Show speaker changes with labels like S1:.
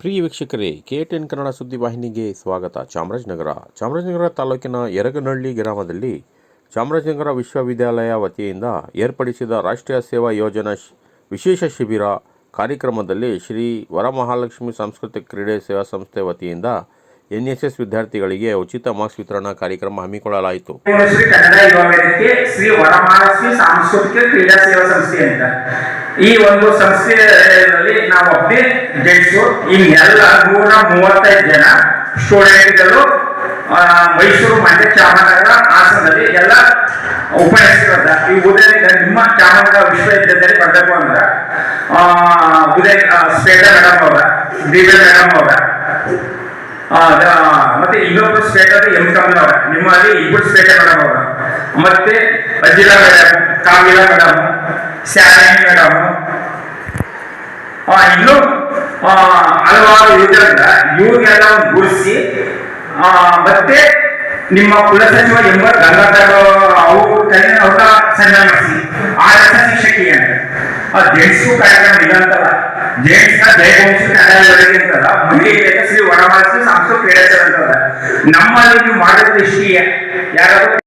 S1: ಪ್ರಿಯ ವೀಕ್ಷಕರೇ, K ten Kannada ಸುದ್ದಿವಾಹಿನಿಗೆ ಸ್ವಾಗತ. ಚಾಮರಾಜನಗರ. ಚಾಮರಾಜನಗರ ತಾಲೂಕಿನ ಯರಗನಹಳ್ಳಿ ಗ್ರಾಮದಲ್ಲಿ ಚಾಮರಾಜನಗರ ವಿಶ್ವವಿದ್ಯಾಲಯ ವತಿಯಿಂದ ಏರ್ಪಡಿಸಿದ ರಾಷ್ಟ್ರೀಯ ಸೇವಾ ಯೋಜನಾ ವಿಶೇಷ ಶಿಬಿರ ಕಾರ್ಯಕ್ರಮದಲ್ಲಿ ಶ್ರೀ ವರಮಹಾಲಕ್ಷ್ಮಿ ಸಾಂಸ್ಕೃತಿಕ ಕ್ರೀಡೆ ಸೇವಾ ಸಂಸ್ಥೆ ವತಿಯಿಂದ ಎನ್ ಎಸ್ ಎಸ್ ವಿದ್ಯಾರ್ಥಿಗಳಿಗೆ ಉಚಿತ ಮಾಸ್ಕ್ ವಿತರಣಾ ಕಾರ್ಯಕ್ರಮ ಹಮ್ಮಿಕೊಳ್ಳಲಾಯಿತು.
S2: ಈ ಒಂದು ಸಂಸ್ಥೆಯಲ್ಲಿ ನಾವು ಒಬ್ಬನೇ ಈ ಇನ್ನೆಲ್ಲ ನೂರ ಮೂವತ್ತೈದು ಜನ ಸ್ಟೂಡೆಂಟ್ಗಳು ಮೈಸೂರು ಮಂಡ್ಯ ಚಾಮರಾಜನಗರ ಹಾಸನದಲ್ಲಿ ಎಲ್ಲ ಉಪನ್ಯಾಸಕರದ ಈ ಉದಯ ನಿಮ್ಮ ಚಾಮರಾಜನಗರ ವಿಶ್ವವಿದ್ಯಾಲಯದಲ್ಲಿ ಬರಬೇಕು ಅಂದ್ರೆ ಉದಯ ಆ, ಶ್ವೇತಾ ಮೇಡಮ್ ಅವರ ದಿವ್ಯ ಮೇಡಮ್ ಅವರ. ಮತ್ತೆ ಇನ್ನೊಬ್ರು ಸ್ಟೇಟ್ ಅದು ಎಂ ಅವರ. ನಿಮ್ಮಲ್ಲಿ ಇಬ್ಬರು ಸ್ಟೇಟ್ ಮೇಡಮ್ ಅವರ. ಮತ್ತೆ Ajila madam Kamila madam Shalini madam ಇನ್ನು ಹಲವಾರು ಇದರಿಂದ ಇವ್ರಿಗೆಲ್ಲ ಗುಡಿಸಿ ಮತ್ತೆ ನಿಮ್ಮ ಕುಲಸಚಿವ ಎಂಬ ಗಂಗಾಧರ ಅವರು ಕೈ ಅವ್ರ ಸನ್ಮಾನ ಮಾಡಿಸಿ. ಆಡಳಿತ ಶಿಕ್ಷಕಿ ಅಂತ. ಆ, ಜೆಂಟ್ಸ್ಗೂ ಕಾರ್ಯಕ್ರಮ ಇದಂತಲ್ಲ ಜೆಂಟ್ಸ್ನ ಜಯವಂಶ ಕನ್ನಡ ಅಂತಲ್ಲ. ಶ್ರೀ ವರಮಹಾಲಕ್ಷ್ಮಿ ಅಂತಲ್ಲ ನಮ್ಮಲ್ಲಿ ನೀವು ಮಾಡೋದು ಯಾರಾದ್ರೂ